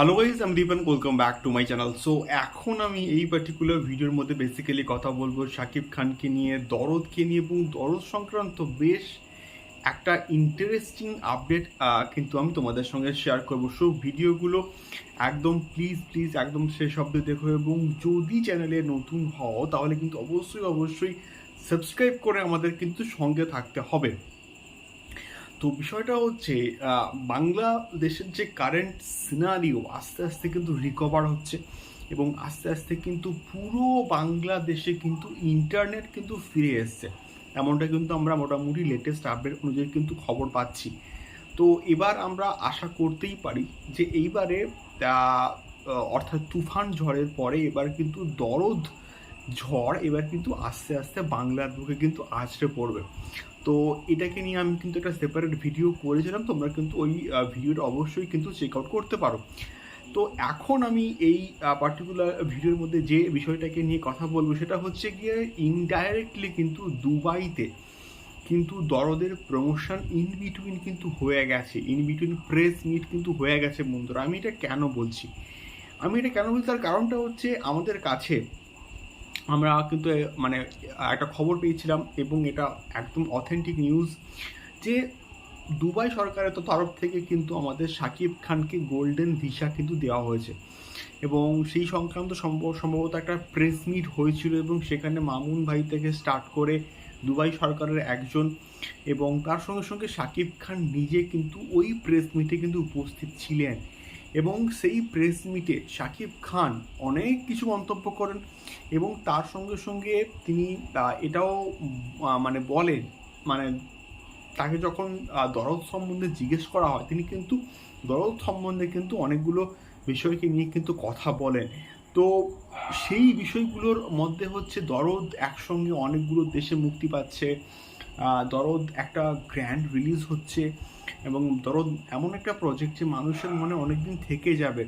Hello guys আমি Dipan welcome back to my channel so এখন আমি এই পার্টিকুলার ভিডিওর মধ্যে বেসিক্যালি কথা বলব শাকিব খানকে নিয়ে, দরদকে নিয়ে, এবং দরদ সংক্রান্ত বেশ একটা ইন্টারেস্টিং আপডেট কিন্তু আমি তোমাদের সঙ্গে শেয়ার করব। সো ভিডিওগুলো একদম প্লিজ প্লিজ একদম শেষ অব্দি দেখো, এবং যদি চ্যানেলে নতুন হও, তাহলে কিন্তু অবশ্যই অবশ্যই সাবস্ক্রাইব করে আমাদের কিন্তু সঙ্গে থাকতে হবে। তো বিষয়টা হচ্ছে বাংলাদেশের যে কারেন্ট সিনারিও আস্তে আস্তে কিন্তু রিকভার হচ্ছে এবং আস্তে আস্তে কিন্তু পুরো বাংলাদেশে কিন্তু ইন্টারনেট কিন্তু ফিরে এসছে। এমনটা কিন্তু আমরা মোটামুটি লেটেস্ট আপডেট অনুযায়ী কিন্তু খবর পাচ্ছি। তো এবার আমরা আশা করতেই পারি যে এইবারে অর্থাৎ তুফান ঝড়ের পরে এবার কিন্তু দরদ ঝড় এবার কিন্তু আস্তে আস্তে বাংলার বুকে কিন্তু আছড়ে পড়বে। তো এটাকে নিয়ে আমি কিন্তু একটা সেপারেট ভিডিও করেছিলাম, তোমরা কিন্তু ওই ভিডিওটা অবশ্যই কিন্তু চেক আউট করতে পারো। তো এখন আমি এই পার্টিকুলার ভিডিওর মধ্যে যে বিষয়টাকে নিয়ে কথা বলব সেটা হচ্ছে গিয়ে ইনডাইরেক্টলি কিন্তু দুবাইতে কিন্তু দরদের প্রমোশন ইন বিটুইন কিন্তু হয়ে গেছে ইন বিটুইন প্রেস মিট কিন্তু হয়ে গেছে বন্ধুরা। আমি এটা কেন বলছি? আমি এটা কেন বলছি? তার কারণটা হচ্ছে আমাদের কাছে আমরা কিন্তু মানে একটা খবর পেয়েছিলাম এবং এটা একদম অথেন্টিক নিউজ যে দুবাই সরকারের তো তরফ থেকে কিন্তু আমাদের সাকিব খানকে গোল্ডেন ভিসা কিন্তু দেওয়া হয়েছে। এবং সেই সংক্রান্ত সম্ভব সম্ভবত একটা প্রেস মিট হয়েছিল এবং সেখানে মামুন ভাই থেকে স্টার্ট করে দুবাই সরকারের একজন এবং তার সঙ্গে সঙ্গে সাকিব খান নিজে কিন্তু ওই প্রেস মিটে কিন্তু উপস্থিত ছিলেন। এবং সেই প্রেস মিটে সাকিব খান অনেক কিছু মন্তব্য করেন। এবং তার সঙ্গে সঙ্গে তিনি এটাও মানে বলেন মানে তাকে যখন দরদ সম্বন্ধে জিজ্ঞেস করা হয়, তিনি কিন্তু দরদ সম্বন্ধে কিন্তু অনেকগুলো বিষয়কে নিয়ে কিন্তু কথা বলেন। তো সেই বিষয়গুলোর মধ্যে হচ্ছে দরদ একসঙ্গে অনেকগুলো দেশে মুক্তি পাচ্ছে দরদ একটা গ্র্যান্ড রিলিজ হচ্ছে এবং দরদ এমন একটা প্রজেক্ট যে মানুষের মনে অনেকদিন থেকে যাবে।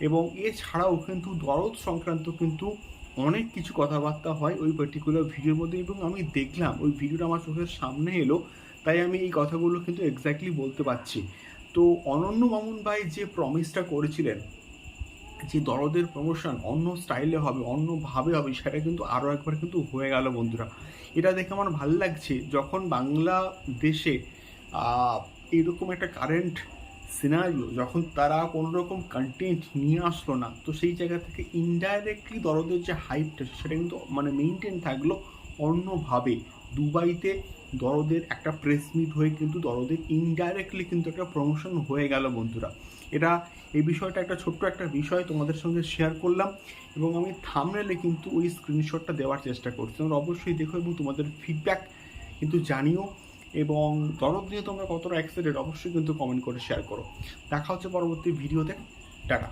এবং এছাড়াও কিন্তু দরদ সংক্রান্ত কিন্তু অনেক কিছু কথাবার্তা হয় ওই পার্টিকুলার ভিডিওর মধ্যে এবং আমি দেখলাম ওই ভিডিওটা আমার চোখের সামনে এলো, তাই আমি এই কথাগুলো কিন্তু এক্স্যাক্টলি বলতে পারছি। তো অনন্য মামুন ভাই যে প্রমিসটা করেছিলেন, যে দরদের প্রমোশন অন্য স্টাইলে হবে, অন্যভাবে হবে, সেটা কিন্তু আরও একবার কিন্তু হয়ে গেল বন্ধুরা। এটা দেখে আমার ভালো লাগছে যখন বাংলাদেশে এরকম একটা কারেন্ট সিনারিও যখন তারা কোনো রকম কন্টেন্ট নিয়ে আসলো না, তো সেই জায়গা থেকে ইনডাইরেক্টলি দরদের যে হাইপটা সেটা কিন্তু মানে মেনটেন থাকল অন্যভাবে। দুবাইতে দরদের একটা প্রেস মিট হয়ে কিন্তু দরদের ইনডাইরেক্টলি কিন্তু একটা প্রমোশন হয়ে গেল বন্ধুরা। এটা এই বিষয়টা একটা ছোট্ট একটা বিষয় তোমাদের সঙ্গে শেয়ার করলাম এবং আমি থামনেলে কিন্তু ওই স্ক্রিনশটটা দেওয়ার চেষ্টা করছি। তোমরা অবশ্যই দেখো এবং তোমাদের ফিডব্যাক কিন্তু জানিও। এবং দরদ নিয়ে তোমরা কতটা এক্সাইটেড অবশ্যই কিন্তু কমেন্ট করে শেয়ার করো। দেখা হচ্ছে পরবর্তী ভিডিওতে টাটা।